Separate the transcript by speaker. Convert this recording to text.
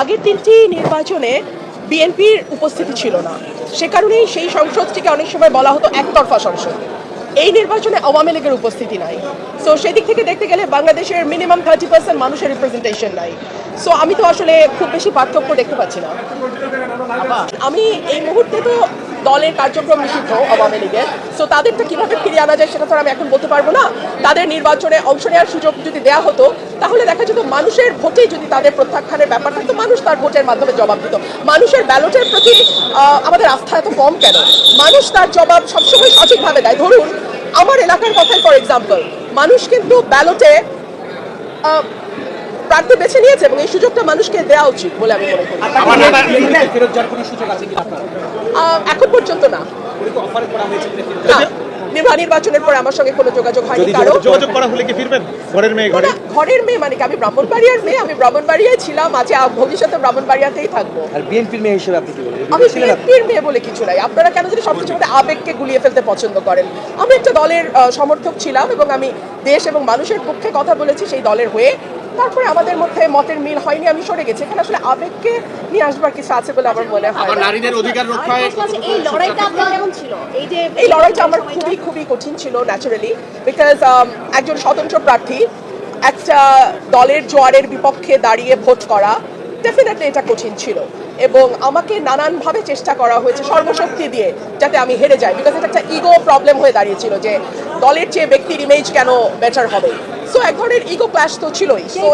Speaker 1: আগের তিনটি নির্বাচনে বিএনপির উপস্থিতি ছিল না। সে কারণেই সেই সংসদটিকে অনেক সময় বলা হতো একতরফা সংসদ। এই নির্বাচনে আওয়ামী লীগের উপস্থিতি নাই। সো সেদিক থেকে দেখতে গেলে বাংলাদেশের মিনিমাম থার্টি পার্সেন্ট মানুষের রিপ্রেজেন্টেশন নাই। সো আমি তো আসলে খুব বেশি পার্থক্য দেখতে পাচ্ছি না। আমি এই মুহূর্তে তো দলের কার্যক্রম নিষিদ্ধ আওয়ামী লীগের। সো তাদেরটা কীভাবে ফিরিয়ে আনা যায় সেটা তো আমি এখন বলতে পারব না। তাদের নির্বাচনে অংশ নেওয়ার সুযোগ যদি দেওয়া হতো, তাহলে দেখা যেত মানুষের ভোটে যদি তাদের প্রত্যাখ্যানের ব্যাপার থাকতো, মানুষ তার ভোটের মাধ্যমে জবাব দিত। মানুষের ব্যালটের প্রতি আমাদের আস্থা এত কম কেন? মানুষ তার জবাব সবসময় সঠিকভাবে দেয়। ধরুন, আমার এলাকার কথাই ফর এক্সাম্পল মানুষ কিন্তু ব্যালটে প্রার্থী বেছে নিয়েছে এবং এই সুযোগটা মানুষকে দেওয়া উচিত বলে আমি মনে করি। এখন পর্যন্ত না। নির্বাচনের পরে আমার সঙ্গে কোনো যোগাযোগ হয়নি কারও।
Speaker 2: যোগাযোগ করা হলে কি ফিরবেন? ঘরের মেয়ে ঘরে?
Speaker 1: ঘরের মেয়ে মানে কি? আমি ব্রাহ্মণবাড়িয়ার মেয়ে আমি ব্রাহ্মণবাড়িয়ায় ছিলাম আজ ভবিষ্যতে ব্রাহ্মণবাড়িয়াতেই থাকব।
Speaker 3: আর বিএনপির মেয়ে হিসেবে আপনি কি বলবেন
Speaker 1: আমি বিএনপির মেয়ে বলে কিছু নাই। আপনারা কেন যদি সবকিছু মধ্যে আবেগকে গুলিয়ে ফেলতে পছন্দ করেন। আমি একটা দলের সমর্থক ছিলাম এবং আমি দেশ এবং মানুষের পক্ষে কথা বলেছি সেই দলের হয়ে তারপরে আমাদের মধ্যে মতের মিল হয়নি আমি সরে গেছি। এখানে আসলে আবেগকে নিয়ে আসবার কিছু আছে বলে আমার মনে হয়
Speaker 4: নারীদের অধিকার রক্ষায়
Speaker 5: এই লড়াইটা আপনার কেমন ছিল? এই যে
Speaker 1: এই লড়াইটা আমার খুবই খুবই কঠিন ছিল ন্যাচারালি বিকজ একজন স্বতন্ত্র প্রার্থী একটা দলের জোয়ারের বিপক্ষে দাঁড়িয়ে ভোট করা ডেফিনেটলি এটা কঠিন ছিল। এবং আমাকে নানানভাবে চেষ্টা করা হয়েছে সর্বশক্তি দিয়ে যাতে আমি হেরে যাই। বিকজ এটা একটা ইগো প্রবলেম হয়ে দাঁড়িয়েছিল যে দলের চেয়ে ব্যক্তির ইমেজ কেন বেটার হবে। সো এক ধরনের ইগো ক্লাশ তো ছিলই। সো